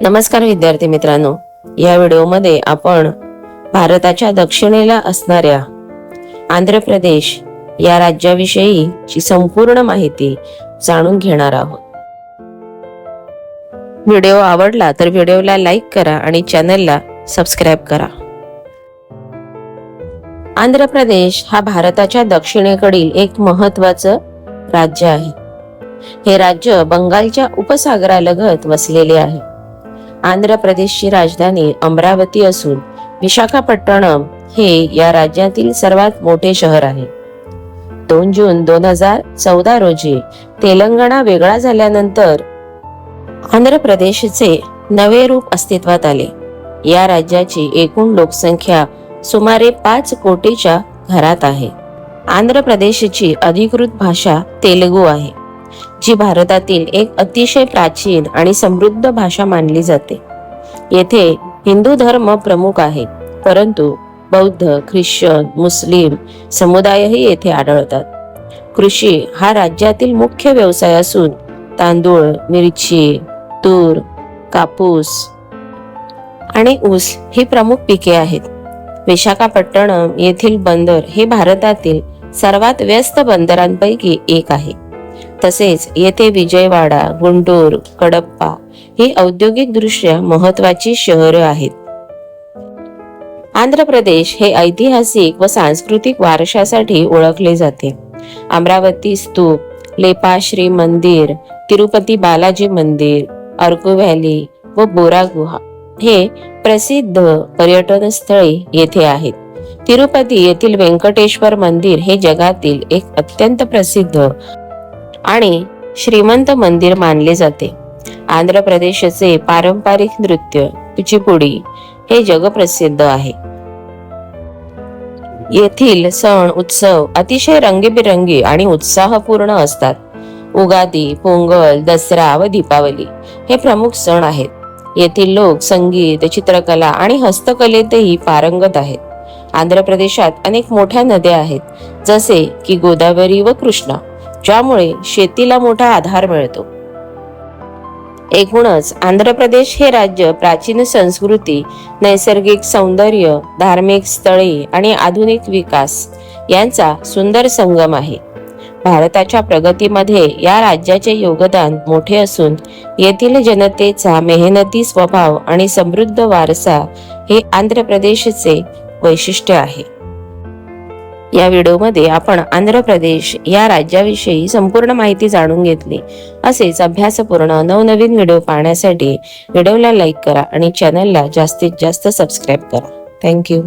नमस्कार विद्यार्थी मित्रांनो. या व्हिडिओमध्ये आपण भारताच्या दक्षिणेला असणाऱ्या आंध्र प्रदेश या राज्याविषयीची संपूर्ण माहिती जाणून घेणार आहोत. व्हिडिओ आवडला तर व्हिडिओला लाईक करा आणि चॅनलला सबस्क्राईब करा. आंध्र प्रदेश हा भारताच्या दक्षिणेकडील एक महत्वाचं राज्य आहे. हे राज्य बंगालच्या उपसागरालगत वसलेले आहे. आंध्र प्रदेशची राजधानी अमरावती असून विशाखापट्टणम हे या राज्यातील सर्वात मोठे शहर आहे. दोन जून दोन हजार चौदा रोजी तेलंगणा वेगळा झाल्यानंतर आंध्र प्रदेशचे नवे रूप अस्तित्वात आले. या राज्याची एकूण लोकसंख्या सुमारे पाच कोटीच्या घरात आहे. आंध्र प्रदेशची अधिकृत भाषा तेलुगू आहे. जी भारतातील एक अतिशय प्राचीन आणि समृद्ध भाषा मानली जाते. येथे हिंदू धर्म प्रमुख आहे परंतु बौद्ध ख्रिश्चन मुस्लिम समुदायही येथे आढळतात. कृषी हा राज्यातील मुख्य व्यवसाय असून तांदूळ मिरची तूर कापूस आणि ऊस ही प्रमुख पिके आहेत. विशाखापट्टणम येथील बंदर हे भारतातील सर्वात व्यस्त बंदरांपैकी एक आहे. तसेच येथे विजयवाडा गुंटूर कडप्पा ही औद्योगिक दृष्ट्या महत्वाची शहरं आहेत. आंध्र प्रदेश हे ऐतिहासिक व सांस्कृतिक वारशासाठी ओळखले जाते. अमरावती स्तूप लेपाश्री मंदिर तिरुपती बालाजी मंदिर अर्कू व्हॅली व बोरा गुहा हे प्रसिद्ध पर्यटन स्थळे येथे आहेत. तिरुपती येथील व्यंकटेश्वर मंदिर हे जगातील एक अत्यंत प्रसिद्ध आणि श्रीमंत मंदिर मानले जाते. आंध्र प्रदेशचे पारंपरिक नृत्य कुचिपुडी हे जगप्रसिद्ध आहे. येथील सण उत्सव अतिशय रंगीबिरंगी आणि उत्साहपूर्ण असतात. उगादी पोंगल दसरा व दीपावली हे प्रमुख सण आहेत. येथील लोक संगीत चित्रकला आणि हस्तकलेतही पारंगत आहेत. आंध्र प्रदेशात अनेक मोठ्या नद्या आहेत जसे की गोदावरी व कृष्णा. ज्यामुळे शेतीला मोठा आधार मिळतो. एकूणच आंध्र प्रदेश हे राज्य प्राचीन संस्कृती नैसर्गिक सौंदर्य धार्मिक स्थळे आणि आधुनिक विकास यांचा सुंदर संगम आहे. भारताच्या प्रगतीमध्ये या राज्याचे योगदान मोठे असून येथील जनतेचा मेहनती स्वभाव आणि समृद्ध वारसा हे आंध्र प्रदेशचे वैशिष्ट्य आहे. या व्हिडिओमध्ये आपण आंध्र प्रदेश या राज्याविषयी संपूर्ण माहिती जाणून घेतली. असेच अभ्यासपूर्ण नवनवीन व्हिडिओ पाहण्यासाठी व्हिडिओला लाईक करा आणि चॅनलला जास्तीत जास्त सबस्क्राईब करा. थँक्यू